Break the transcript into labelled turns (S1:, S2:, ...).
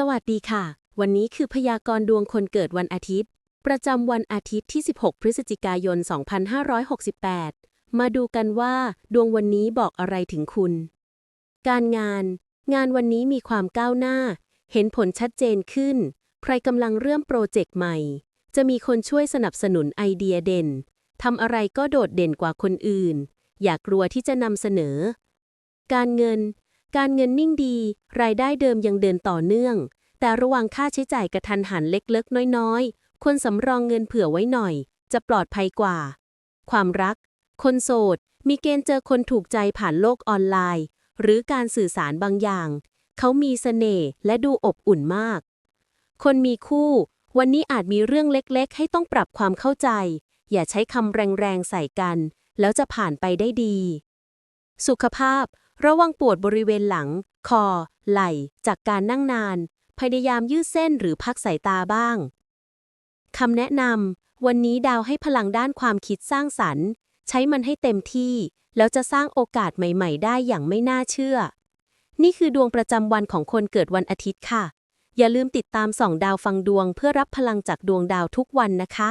S1: สวัสดีค่ะ วันนี้คือพยากรณ์ดวงคนเกิดวันอาทิตย์ ประจำวันอาทิตย์ที่ 16 พฤศจิกายน 2568 มาดูกันว่า ดวงวันนี้บอกอะไรถึงคุณ การงาน งานวันนี้มีความก้าวหน้า เห็นผลชัดเจนขึ้น ใครกำลังเริ่มโปรเจกต์ใหม่ จะมีคนช่วยสนับสนุนไอเดียเด่นทำอะไรก็โดดเด่นกว่าคนอื่น อย่ากลัวที่จะนำเสนอ การเงิน การเงินนิ่งดี รายได้เดิมยังเดินต่อเนื่อง แต่ระวังค่าใช้จ่ายกระทันหันเล็กๆ น้อยๆ ควรสำรองเงินเผื่อไว้หน่อย จะปลอดภัยกว่า ความรัก คนโสด มีเกณฑ์เจอคนถูกใจผ่านโลกออนไลน์ หรือการสื่อสารบางอย่าง เขามีเสน่ห์และดูอบอุ่นมาก คนมีคู่ วันนี้อาจมีเรื่องเล็กๆ ให้ต้องปรับความเข้าใจ อย่าใช้คำแรงๆใส่กัน แล้วจะผ่านไปได้ดี สุขภาพ ระวังปวดบริเวณหลัง คอ ไหล่ จากการนั่งนาน พยายามยืดเส้นหรือพักสายตาบ้าง คำแนะนำ วันนี้ดาวให้พลังด้านความคิดสร้างสรรค์ ใช้มันให้เต็มที่ แล้วจะสร้างโอกาสใหม่ ๆ ได้อย่างไม่น่าเชื่อ นี่คือดวงประจำวันของคนเกิดวันอาทิตย์ค่ะ อย่าลืมติดตามส่องดาวฟังดวงเพื่อรับพลังจากดวงดาวทุกวันนะคะ